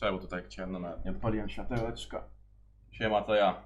Czemu tu tak ciemno nawet nie odpaliłem światełeczka? Siema, to ja.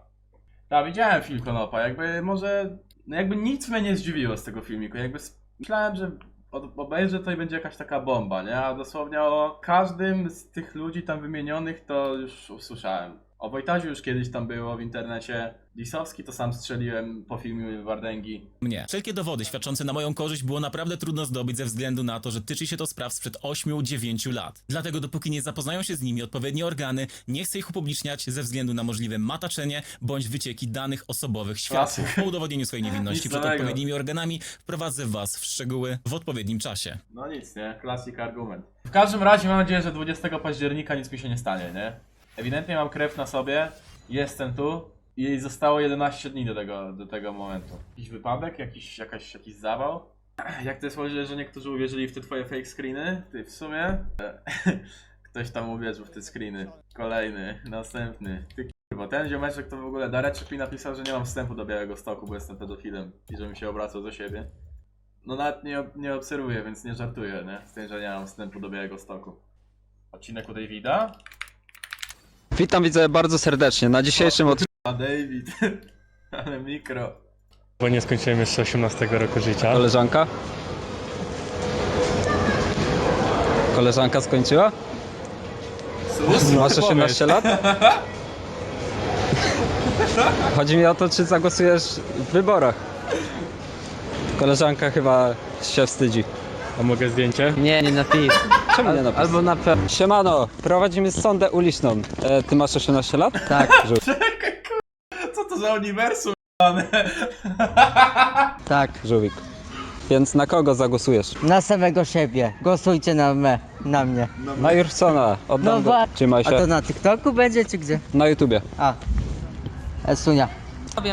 Tak, widziałem film Konopa, jakby może... No jakby nic mnie nie zdziwiło z tego filmiku, jakby myślałem, że od- obejrzę to i będzie jakaś taka bomba, nie? A dosłownie o każdym z tych ludzi tam wymienionych to już usłyszałem. O Wojtaziu już kiedyś tam było w internecie. Lisowski to sam strzeliłem po filmie Wardęgi. mnie. Wszelkie dowody świadczące na moją korzyść było naprawdę trudno zdobyć ze względu na to, że tyczy się to spraw sprzed 8-9 lat. Dlatego dopóki nie zapoznają się z nimi odpowiednie organy, nie chcę ich upubliczniać ze względu na możliwe mataczenie bądź wycieki danych osobowych świadków. Klasyk. Po udowodnieniu swojej niewinności Nic przed nowego. odpowiednimi organami wprowadzę was w szczegóły w odpowiednim czasie. No nic, nie? Klasik argument. W każdym razie mam nadzieję, że 20 października nic mi się nie stanie, nie? Ewidentnie mam krew na sobie, jestem tu i zostało 11 dni do tego, do tego momentu. Jakiś wypadek? Jakiś, jakaś, jakiś zawał? Jak to jest możliwe, że niektórzy uwierzyli w te twoje fake screeny? Ty w sumie? Ktoś tam uwierzył w te screeny. Kolejny, następny. Ty kurwa, ten ziomeczek to w ogóle Dareczek mi napisał, że nie mam wstępu do Białego Stoku, bo jestem pedofilem i że mi się obracał do siebie. No nawet nie, nie obserwuję, więc nie żartuję, nie? Z tym, że nie mam wstępu do Białego Stoku. Odcinek u Davida? Witam widzę bardzo serdecznie. Na dzisiejszym odcinku A David, ale mikro. Bo nie skończyłem jeszcze 18 roku życia. koleżanka. Koleżanka skończyła? Masz 18 lat? Chodzi mi o to, czy zagłosujesz w wyborach. Koleżanka chyba się wstydzi. A mogę zdjęcie? Nie, nie napij. Czemu nie? Albo na pewno. Siemano, prowadzimy sondę uliczną. E, ty masz 18 lat? Tak, Czekaj, kur... Co to za uniwersum, jebane? tak. Żółwik. Więc na kogo zagłosujesz? Na samego siebie. Głosujcie na me, na mnie. Na Jursona. No Oddam go. wa- Trzymaj A to się. na TikToku będzie, czy gdzie? Na YouTubie. A. Esunia.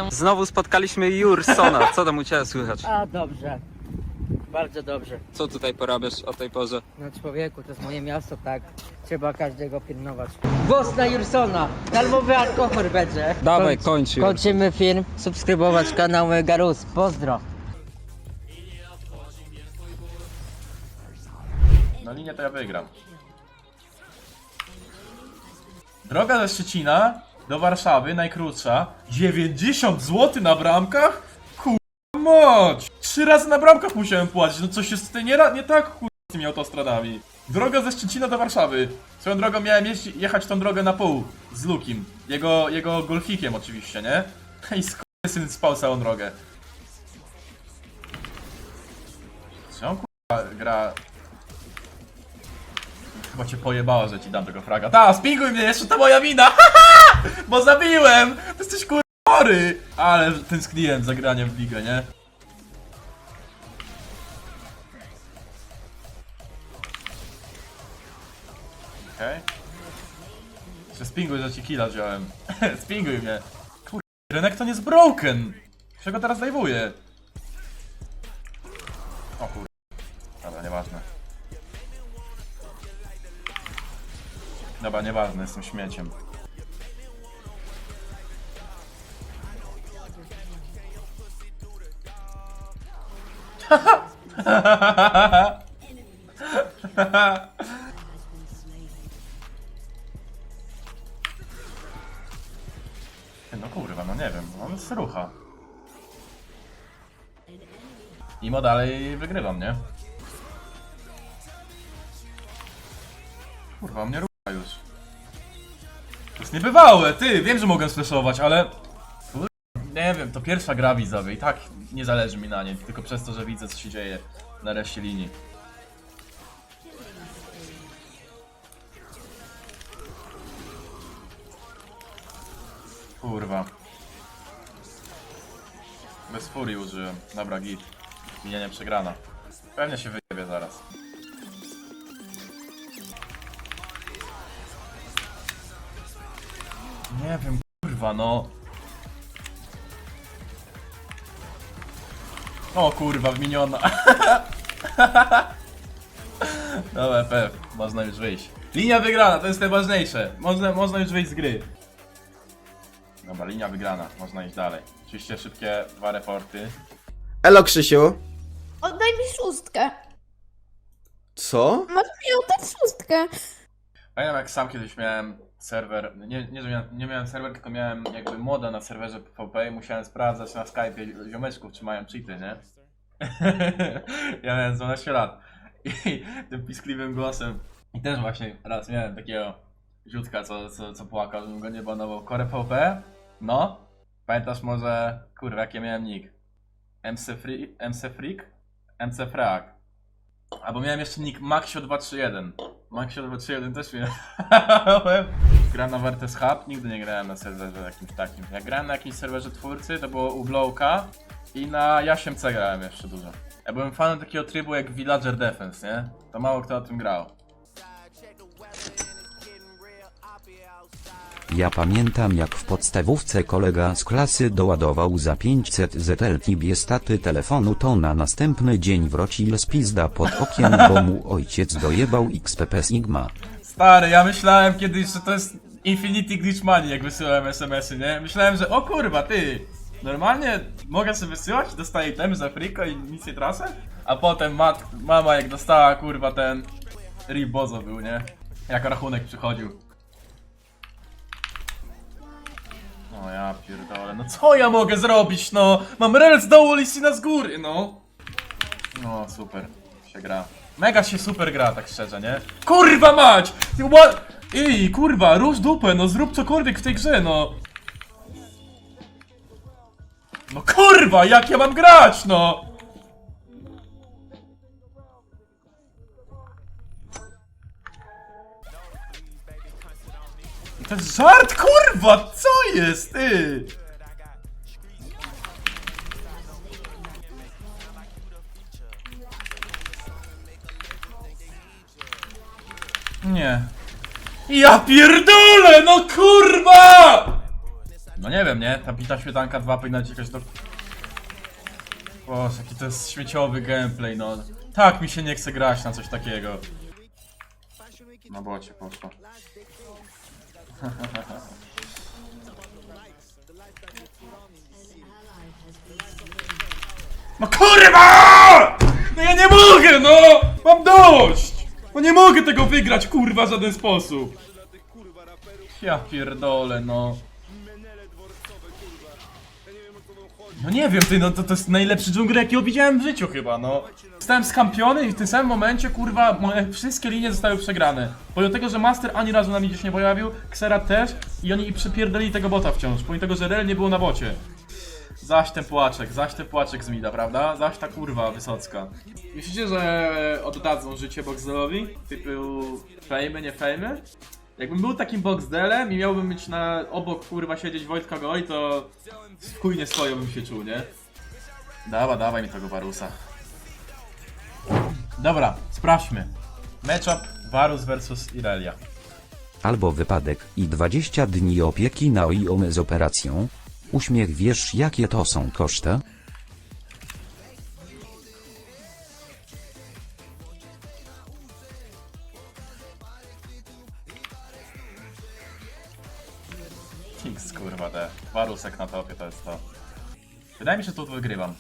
Znowu spotkaliśmy Jursona. Co tam u Ciebie słychać? A, dobrze. Bardzo dobrze. Co tutaj porabiasz o tej porze? No człowieku, to jest moje miasto, tak. Trzeba każdego pilnować. Głos na Jursona. Darmowy alkohol będzie. Dawaj, Kończ- kończ już. Kończymy film. Subskrybować kanał Garus. Pozdro. No linię to ja wygram. Droga ze Szczecina do Warszawy, najkrótsza. 90 zł na bramkach? Kurwa moć! Trzy razy na bramkach musiałem płacić, no coś jest tutaj nie, nie tak kurwa z tymi autostradami. Droga ze Szczecina do Warszawy. Swoją drogą miałem jeździ- jechać tą drogę na pół z Lukim. Jego, jego golfikiem oczywiście, nie? I syn spał całą drogę. Czy on kurwa gra Chyba cię pojebało, że ci dam tego fraga. Ta, spinguj mnie, jeszcze to moja wina! Bo zabiłem! Ty jesteś kur... chory! Ale tęskniłem za graniem w ligę, nie? Okej. Okay. spinguj, że ci killa wziąłem. spinguj mnie. Kur... Rynek to nie jest broken! Czego teraz dajwuję? O kur... Dobra, nieważne. Dobra, nieważne, jestem śmieciem. No kurwa, no nie wiem, on jest rucha. Imo dalej wygrywam, nie? Kurwa, mnie rucha już. To jest niebywałe, ty! Wiem, że mogę sflashować, ale... Kurwa, Nie wiem, to pierwsza gra widzowie i tak nie zależy mi na niej, tylko przez to, że widzę co się dzieje na reszcie linii. Kurwa. Bez furii użyłem. Dobra, git. Linia nie przegrana. Pewnie się wyjebie zaraz. Nie wiem, kurwa, no. O kurwa, wminiona. Dobra, FF, można już wyjść. Linia wygrana, to jest najważniejsze. Można, można już wyjść z gry. Dobra, linia wygrana, można iść dalej. Oczywiście szybkie dwa reporty. Elo Krzysiu. Oddaj mi szóstkę. Co? Masz mi oddać szóstkę. Pamiętam jak sam kiedyś miałem serwer, nie, nie, że miałem, nie miałem serwer, tylko miałem jakby moda na serwerze PvP i musiałem sprawdzać na Skype'ie ziomeczków, czy mają cheaty, nie? ja miałem 12 lat i tym piskliwym głosem i też właśnie raz miałem takiego ziutka, co, co, co płakał, żebym go nie banował. Core PvP? No? Pamiętasz może, kurwa, jaki ja miałem nick? MC, Free, MC Freak? MC. Albo miałem jeszcze nick Maxio231. Maxio231 też miałem. Grałem na Vertes Hub, nigdy nie grałem na serwerze jakimś takim. Jak grałem na jakimś serwerze twórcy, to było u Blowka i na Jasiem C grałem jeszcze dużo. Ja byłem fanem takiego trybu jak Villager Defense, nie? To mało kto o tym grał. Ja pamiętam jak w podstawówce kolega z klasy doładował za 500 ZLT staty telefonu to na następny dzień wrócił z pizda pod okiem bo mu ojciec dojebał XPP Sigma. Stary, ja myślałem kiedyś, że to jest Infinity Glitch Money, jak wysyłałem SMS-y, nie? Myślałem, że o kurwa, ty, normalnie mogę sobie wysyłać, dostaję temy za friko i nic nie? A potem mat, mama jak dostała, kurwa, ten Ribozo był, nie? Jak rachunek przychodził. No ja pierdolę, no co ja mogę zrobić, no? Mam rel z dołu, Lisina z góry, no. No, super, się gra. Mega się super gra, tak szczerze, nie? Kurwa mać! Ty ła... Ej, kurwa, rusz dupę, no zrób cokolwiek w tej grze, no. No kurwa, jak ja mam grać, no! Żart, kurwa, co jest, ty? Nie. Ja pierdolę, no kurwa! No nie wiem, nie? Ta bita świetanka 2 powinna jakaś do... Boże, jaki to jest śmieciowy gameplay, no. Tak mi się nie chce grać na coś takiego. Na bocie poszło. No kurwa! No ja nie mogę, no! Mam dość! No nie mogę tego wygrać, kurwa, w żaden sposób. Ja pierdolę, no. No nie wiem, ty, no to, to jest najlepszy dżungler, jakiego widziałem w życiu chyba, no. Zostałem skampiony i w tym samym momencie, kurwa, moje wszystkie linie zostały przegrane. Pomimo tego, że Master ani razu na mnie gdzieś nie pojawił, Xera też i oni przypierdolili tego bota wciąż, pomimo tego, że Rel nie było na bocie. Zaś ten płaczek, zaś ten płaczek z Mida, prawda? Zaś ta kurwa wysocka. Myślicie, że oddadzą życie Boxdelowi? Typu fejmy, nie fejmy? Jakbym był takim Boxdelem i miałbym być na obok kurwa siedzieć Wojtka Goi, to w chuj nie swojo bym się czuł, nie? Dawa, dawaj mi tego Varusa. Dobra, sprawdźmy. Matchup Varus versus Irelia. Albo wypadek i 20 dni opieki na OIOM z operacją. Uśmiech wiesz jakie to są koszty? Wygrywam.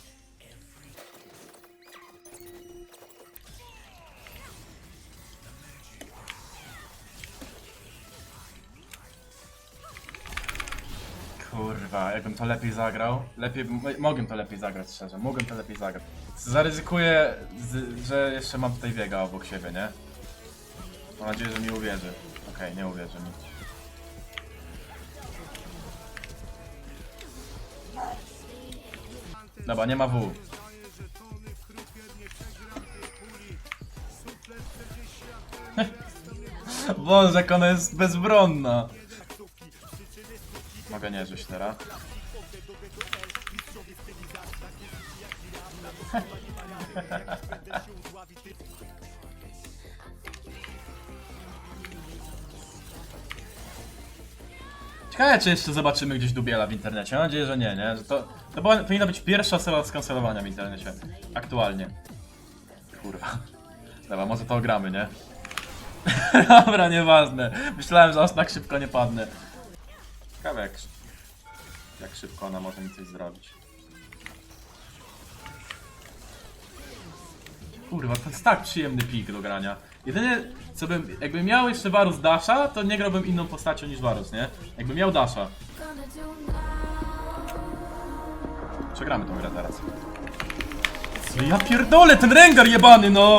Kurwa, jakbym to lepiej zagrał. Lepiej, mogłem to lepiej zagrać, szczerze. Mogłem to lepiej zagrać. Zaryzykuję, z, że jeszcze mam tutaj biega obok siebie, nie? Mam nadzieję, że mi uwierzy. Okej, nie uwierzy mi. Dobra, nie ma W. Boże, jak ona jest bezbronna. Mogę nie żyć teraz. Ciekawe, czy jeszcze zobaczymy gdzieś Dubiela w internecie. Mam nadzieję, że nie, nie? Że to, to była, powinna być pierwsza osoba od skancelowania w internecie. Aktualnie. Kurwa. Dobra, może to ogramy, nie? Dobra, nieważne. Myślałem, że aż tak szybko nie padnę. Ciekawe jak, jak szybko ona może mi coś zrobić. Kurwa, to jest tak przyjemny pik do grania. Jedynie, co bym, jakbym miał jeszcze Varus Dasha, to nie grałbym inną postacią niż Varus, nie? Jakbym miał Dasha. Przegramy tą grę teraz. Ja pierdolę, ten Rengar jebany, no!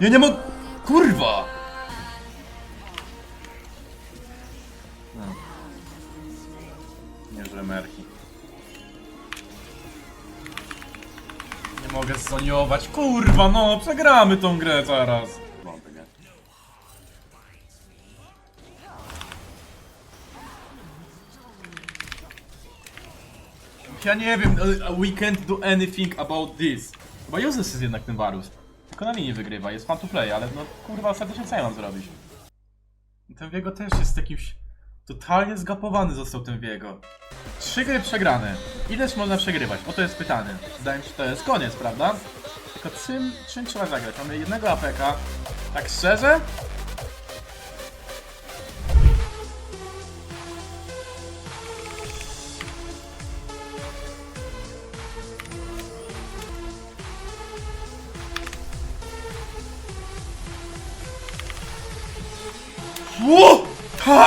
Ja nie mogę... Kurwa! Nie, że merki. Nie mogę zoniować, kurwa, no! Przegramy tą grę zaraz! Ja nie wiem, we can't do anything about this. Chyba useless jest jednak ten Varus. Tylko na linii wygrywa, jest fun to play, ale no kurwa ostatecznie co ja mam zrobić? Ten Viego też jest jakimś... Totalnie zgapowany został ten Viego. Trzy gry przegrane. Ileż można przegrywać? Oto jest pytanie. Zdaje mi się, to jest koniec, prawda? Tylko czym, czym trzeba zagrać? Mamy jednego APK. Tak szczerze?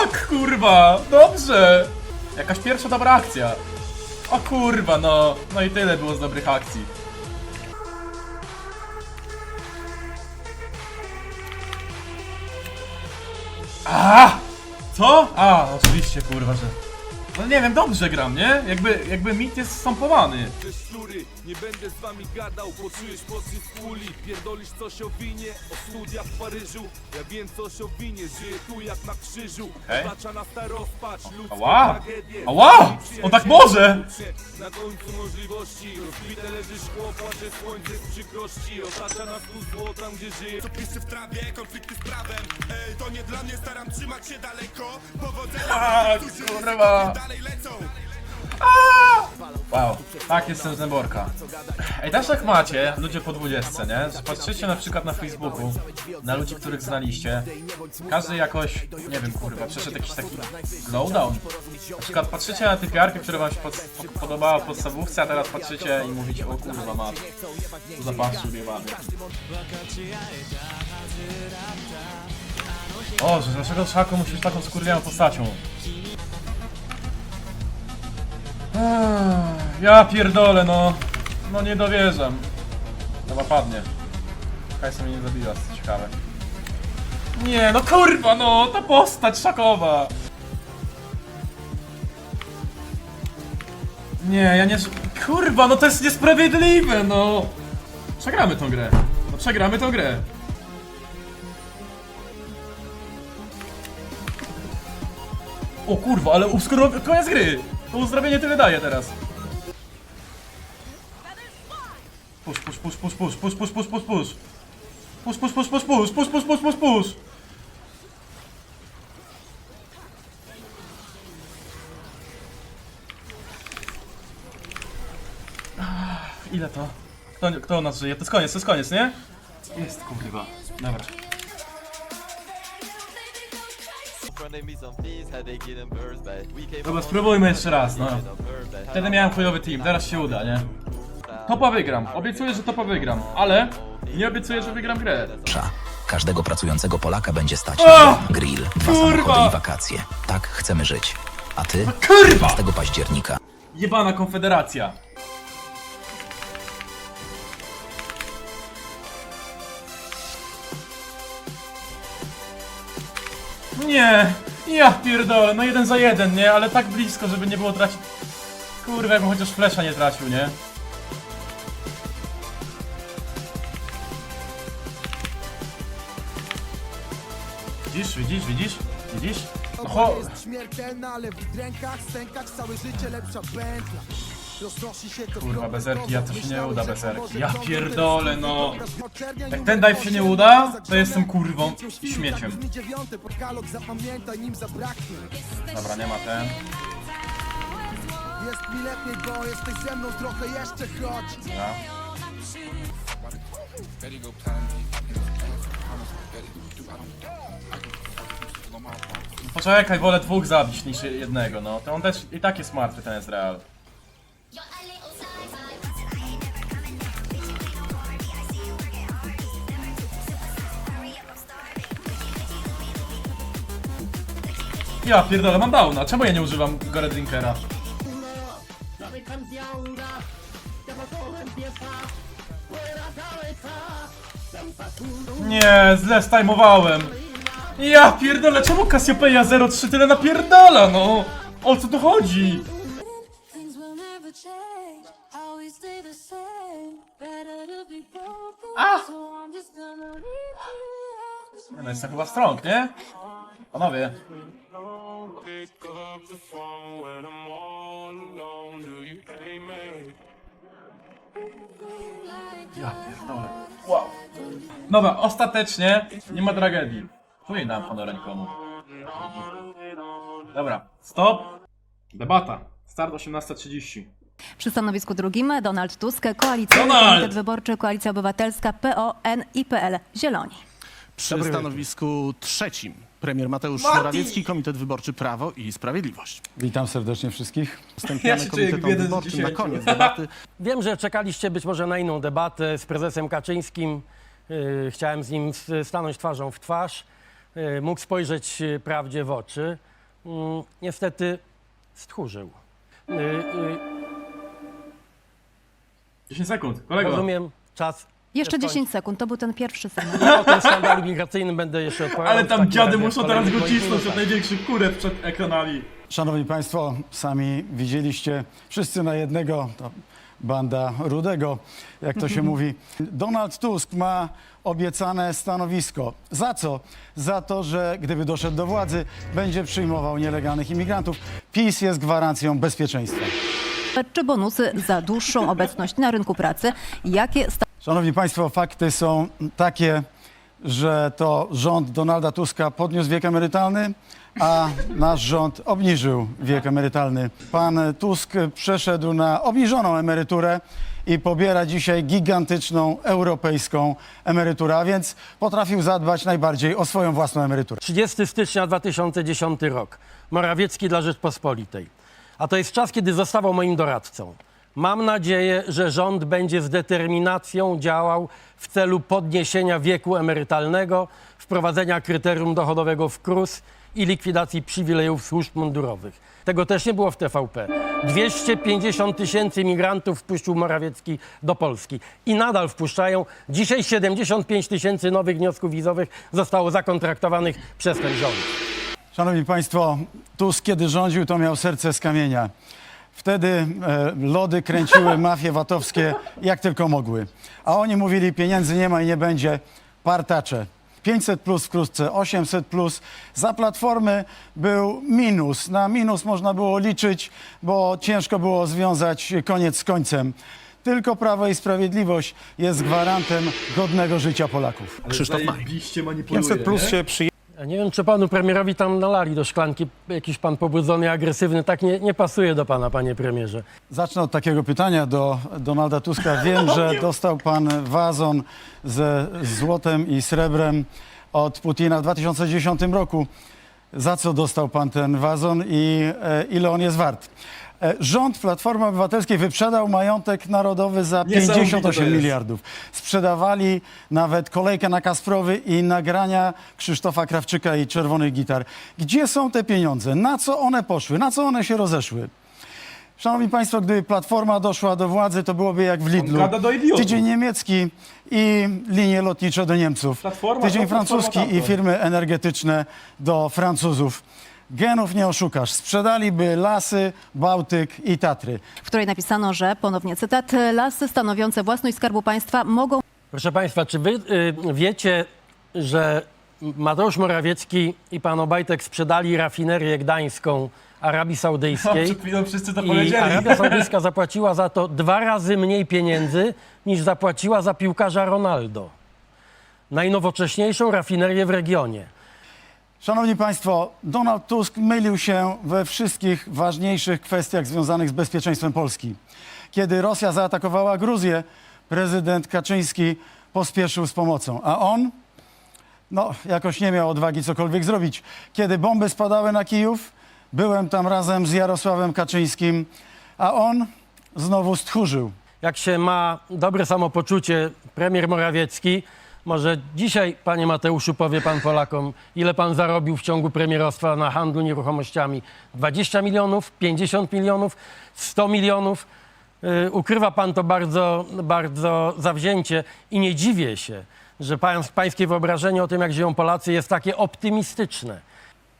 Tak, kurwa! Dobrze! Jakaś pierwsza dobra akcja. O kurwa, no. No i tyle było z dobrych akcji. A! Co? A, oczywiście, kurwa, że... No nie wiem, dobrze gram, nie? Jakby, jakby mit jest stompowany. Nie będę z wami gadał, poczujesz pocisk kuli Pierdolisz coś o winie, o studiach w Paryżu Ja wiem coś o winie, żyję tu jak na krzyżu Okej. Otacza nas ta rozpacz, ludzką Ała! tragedię Ała! On tak może! Na końcu możliwości, rozbite leży szkło, płacze słońce z przykrości Otacza nas tu zło, tam gdzie żyje Co pisze w trawie, konflikty z prawem Ej, To nie dla mnie, staram trzymać się daleko Powodzenia, A, którzy kurwa! dalej lecą Wow, tak jestem z Zęborka. Ej, też tak macie, ludzie po 20, nie? Patrzycie na przykład na Facebooku, na ludzi, których znaliście. Każdy jakoś, nie wiem, kurwa, przeszedł jakiś taki slowdown. Na przykład patrzycie na typiarkę, która wam się pod, po- podobała w podstawówce, a teraz patrzycie i mówicie, o kurwa, ma tu zapaszczy jebany. O, że dlaczego Szako musi być taką skurwianą postacią? Ja pierdolę, no. No nie dowierzam. Chyba padnie. Kajsa mnie nie zabiła, co ciekawe. Nie, no kurwa, no, ta postać szakowa. Nie, ja nie... Kurwa, no to jest niesprawiedliwe, no. Przegramy tą grę. No przegramy tą grę. O kurwa, ale uskoro... koniec gry. To uzdrowienie tyle daje teraz. Push, push, push, push, push, push, push, push, push, push. Push, push, push, push, push, push, push, push, push, push. Ah, Ile to? Kto, kto nas żyje? To jest koniec, to jest koniec, nie? Jest, kurwa. Dobra. Dobra, spróbujmy jeszcze raz, no. Wtedy miałem chujowy team, teraz się uda, nie? Topa wygram, obiecuję, że topa wygram, ale nie obiecuję, że wygram grę. Każdego pracującego Polaka będzie stać na grill, dwa Kurwa! samochody i wakacje. Tak chcemy żyć. A ty? Kurwa! 15 października. Jebana konfederacja. Nie, ja pierdolę, no jeden za jeden, nie? Ale tak blisko, żeby nie było tracić... Kurwa, jakbym chociaż flesza nie tracił, nie? Widzisz, widzisz, widzisz? Widzisz? No cho... Śmiertelna, ale w rękach, stękach całe życie lepsza pętla Kurwa, bezerki, ja to się nie uda, bezerki. Ja pierdolę, no. Jak mówię, ten dive się nie uda, to jestem kurwą i śmieciem. Dobra, nie ma ten. Jest mi lepiej, bo jesteś ze mną trochę jeszcze chodź. Poczekaj, wolę dwóch zabić niż jednego, no. To on też i tak jest martwy, ten Ezreal. Ja pierdolę, mam downa. Czemu ja nie używam Gore Drinkera? Nie, źle stajmowałem. Ja pierdolę, czemu Cassiopeia 03 tyle napierdala, no? O co tu chodzi? Things will never change. Always stay the same. Better to be broken. Ah. So I'm just gonna leave you. Nie, No jest to chyba strong, nie? Panowie. Ja pierdolę. Wow. Dobra, ostatecznie nie ma tragedii. Tu nie dam panu rękomu. Dobra, stop. Debata. Start 18.30. Przy stanowisku drugim Donald Tusk, Koalicja, Donald! Komitet Wyborczy, Koalicja Obywatelska, PON i PL Zieloni. Przy stanowisku trzecim premier Mateusz Mati! Morawiecki, Komitet Wyborczy Prawo i Sprawiedliwość. Witam serdecznie wszystkich. Ja Wstępniamy się czuję jak Komitetom jeden z Wyborczym na dziesięciu. koniec debaty. Wiem, że czekaliście być może na inną debatę z prezesem Kaczyńskim. Yy, Chciałem z nim s- stanąć twarzą w twarz. Yy, Mógł spojrzeć yy, prawdzie w oczy. Mm, Niestety stchórzył. Yy, yy, 10 sekund, kolego. Rozumiem, czas. Jeszcze Skończ. 10 sekund, to był ten pierwszy segment. O tym skandalu migracyjnym będę jeszcze opowiadał. Ale w tam takim dziady razie w muszą teraz kolejnych go moich cisnąć od największych kurew przed ekranami. Szanowni Państwo, sami widzieliście, wszyscy na jednego, to banda rudego, jak to się mówi. Donald Tusk ma obiecane stanowisko. Za co? Za to, że gdyby doszedł do władzy, będzie przyjmował nielegalnych imigrantów. PiS jest gwarancją bezpieczeństwa. Czy bonusy za dłuższą obecność na rynku pracy? Jakie Szanowni Państwo, fakty są takie, że to rząd Donalda Tuska podniósł wiek emerytalny, a nasz rząd obniżył wiek emerytalny. Pan Tusk przeszedł na obniżoną emeryturę i pobiera dzisiaj gigantyczną europejską emeryturę, a więc potrafił zadbać najbardziej o swoją własną emeryturę. 30 stycznia 2010 rok. Morawiecki dla Rzeczpospolitej. A to jest czas, kiedy zostawał moim doradcą. Mam nadzieję, że rząd będzie z determinacją działał w celu podniesienia wieku emerytalnego, wprowadzenia kryterium dochodowego w KRUS i likwidacji przywilejów służb mundurowych. Tego też nie było w TVP. 250 tysięcy migrantów wpuścił Morawiecki do Polski i nadal wpuszczają. Dzisiaj 75 tysięcy nowych wniosków wizowych zostało zakontraktowanych przez ten rząd. Szanowni Państwo, Tusk kiedy rządził, to miał serce z kamienia. Wtedy e, lody kręciły mafie VAT-owskie jak tylko mogły. A oni mówili, pieniędzy nie ma i nie będzie, partacze. 500 plus wkrótce, 800 plus. Za platformy był minus. Na minus można było liczyć, bo ciężko było związać koniec z końcem. Tylko Prawo i Sprawiedliwość jest gwarantem godnego życia Polaków. Krzysztof Maj. Zajebiście manipuluje, 500 plus nie? się przyjęło. Ja nie wiem, czy panu premierowi tam nalali do szklanki jakiś pan pobudzony, agresywny. Tak nie, nie pasuje do pana, panie premierze. Zacznę od takiego pytania do Donalda Tuska. Wiem, że dostał pan wazon ze złotem i srebrem od Putina w 2010 roku. Za co dostał pan ten wazon i e, ile on jest wart? E, Rząd Platformy Obywatelskiej wyprzedał majątek narodowy za Niesamowite to 58 jest. miliardów. Sprzedawali nawet kolejkę na Kasprowy i nagrania Krzysztofa Krawczyka i Czerwonych Gitar. Gdzie są te pieniądze? Na co one poszły? Na co one się rozeszły? Szanowni Państwo, gdyby Platforma doszła do władzy, to byłoby jak w Lidlu. Tydzień niemiecki i linie lotnicze do Niemców. Platforma Tydzień Platforma francuski i firmy energetyczne do Francuzów. Genów nie oszukasz. Sprzedaliby lasy, Bałtyk i Tatry. w której napisano, że, ponownie cytat, lasy stanowiące własność Skarbu Państwa mogą Proszę państwa, czy wy y, wiecie, że Mateusz Morawiecki i pan Obajtek sprzedali rafinerię gdańską Arabii Saudyjskiej? Przed chwilą wszyscy to I powiedzieli. Arabia Saudyjska zapłaciła za to dwa razy mniej pieniędzy niż zapłaciła za piłkarza Ronaldo. Najnowocześniejszą rafinerię w regionie. Szanowni Państwo, Donald Tusk mylił się we wszystkich ważniejszych kwestiach związanych z bezpieczeństwem Polski. Kiedy Rosja zaatakowała Gruzję, prezydent Kaczyński pospieszył z pomocą, a on no, jakoś nie miał odwagi cokolwiek zrobić. Kiedy bomby spadały na Kijów, byłem tam razem z Jarosławem Kaczyńskim, a on znowu stchórzył. Jak się ma dobre samopoczucie premier Morawiecki, Może dzisiaj, panie Mateuszu, powie pan Polakom, ile pan zarobił w ciągu premierostwa na handlu nieruchomościami? 20 milionów, 50 milionów, 100 milionów? Yy, ukrywa pan to bardzo, bardzo zawzięcie i nie dziwię się, że pań, pańskie wyobrażenie o tym, jak żyją Polacy, jest takie optymistyczne.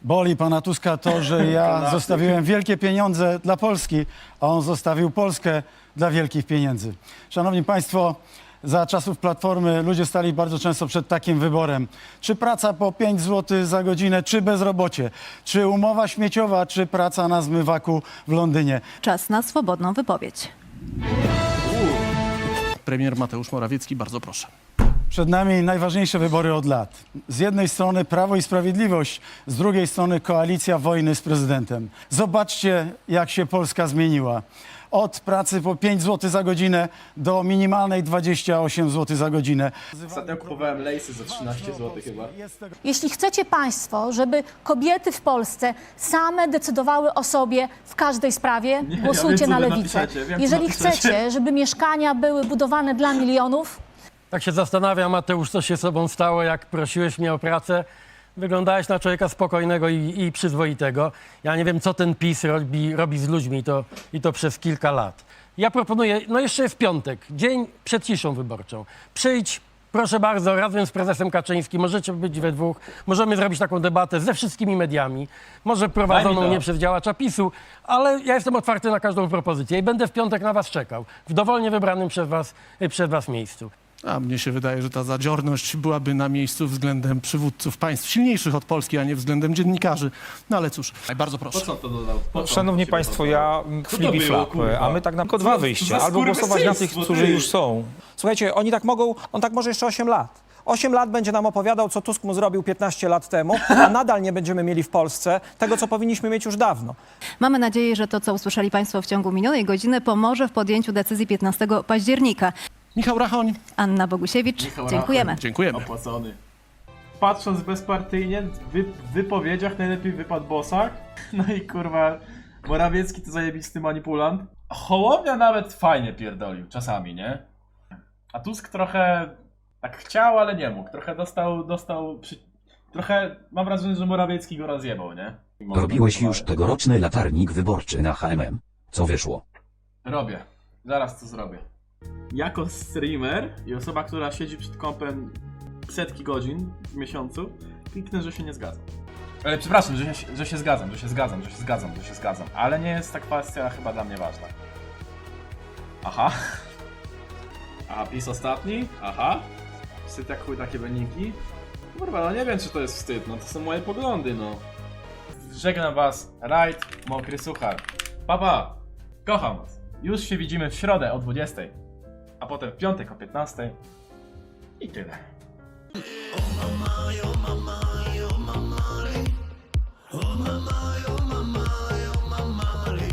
Boli pana Tuska to, że ja zostawiłem wielkie pieniądze dla Polski, a on zostawił Polskę dla wielkich pieniędzy. Szanowni Państwo, za czasów Platformy ludzie stali bardzo często przed takim wyborem. Czy praca po 5 zł za godzinę, czy bezrobocie? Czy umowa śmieciowa, czy praca na zmywaku w Londynie? Czas na swobodną wypowiedź. Premier Mateusz Morawiecki, bardzo proszę. Przed nami najważniejsze wybory od lat. Z jednej strony Prawo i Sprawiedliwość, z drugiej strony koalicja wojny z prezydentem. Zobaczcie, jak się Polska zmieniła. Od pracy po 5 zł za godzinę do minimalnej 28 zł za godzinę. Ostatnio kupowałem lejsy za 13 zł chyba. Jeśli chcecie Państwo, żeby kobiety w Polsce same decydowały o sobie w każdej sprawie, ja głosujcie wiem, co na wy lewicę. napiszecie, wiem, co Jeżeli napiszecie. chcecie, żeby mieszkania były budowane dla milionów, Tak się zastanawiam, Mateusz, co się z sobą stało, jak prosiłeś mnie o pracę. Wyglądałeś na człowieka spokojnego i, i przyzwoitego. Ja nie wiem, co ten PiS robi, robi z ludźmi i to, i to przez kilka lat. Ja proponuję, no jeszcze jest piątek, dzień przed ciszą wyborczą. Przyjdź, proszę bardzo, razem z prezesem Kaczyńskim, możecie być we dwóch, możemy zrobić taką debatę ze wszystkimi mediami, może prowadzoną nie przez działacza PiSu, ale ja jestem otwarty na każdą propozycję i będę w piątek na was czekał, w dowolnie wybranym przez was, przez was miejscu. A mnie się wydaje, że ta zadziorność byłaby na miejscu względem przywódców państw silniejszych od Polski, a nie względem dziennikarzy. No ale cóż, bardzo Po proszę. co to dodał? Po co Szanowni się Państwo, dodał? ja to flibi było, flap, kurwa? a my tak na tylko dwa wyjścia. za Albo głosować na tych, skurwysyństwo, którzy ty? już są. Słuchajcie, oni tak mogą, on tak może jeszcze 8 lat. 8 lat będzie nam opowiadał, co Tusk mu zrobił 15 lat temu, a nadal nie będziemy mieli w Polsce tego, co powinniśmy mieć już dawno. Mamy nadzieję, że to, co usłyszeli Państwo w ciągu minionej godziny, pomoże w podjęciu decyzji 15 października. Michał Rachoń, Anna Bogusiewicz, Michał dziękujemy. dziękujemy. Opłacony. Patrząc bezpartyjnie, wy, w wypowiedziach najlepiej wypadł Bosak. No i kurwa, Morawiecki to zajebisty manipulant. Hołownia nawet fajnie pierdolił, czasami, nie? A Tusk trochę tak chciał, ale nie mógł. Trochę dostał, dostał przy... Trochę mam wrażenie, że Morawiecki go rozjebał, nie? Robiłeś tak już tegoroczny latarnik wyborczy na HMM. Co wyszło? Robię. Zaraz to zrobię. Jako streamer i osoba, która siedzi przed kompem setki godzin w miesiącu, kliknę, że się nie zgadzam. Ale przepraszam, że się, że się zgadzam, że się zgadzam, że się zgadzam, że się zgadzam. Ale nie jest ta kwestia chyba dla mnie ważna. Aha. A PiS ostatni? Aha. Wstyd jak chuj takie wyniki. Kurwa, no nie wiem czy to jest wstyd, no to są moje poglądy, no. Żegnam was, Rajd, Mokry Suchar. Papa, kocham was. Już się widzimy w środę o 20 potem w piątek o 15. I tyle. Oh oh oh oh.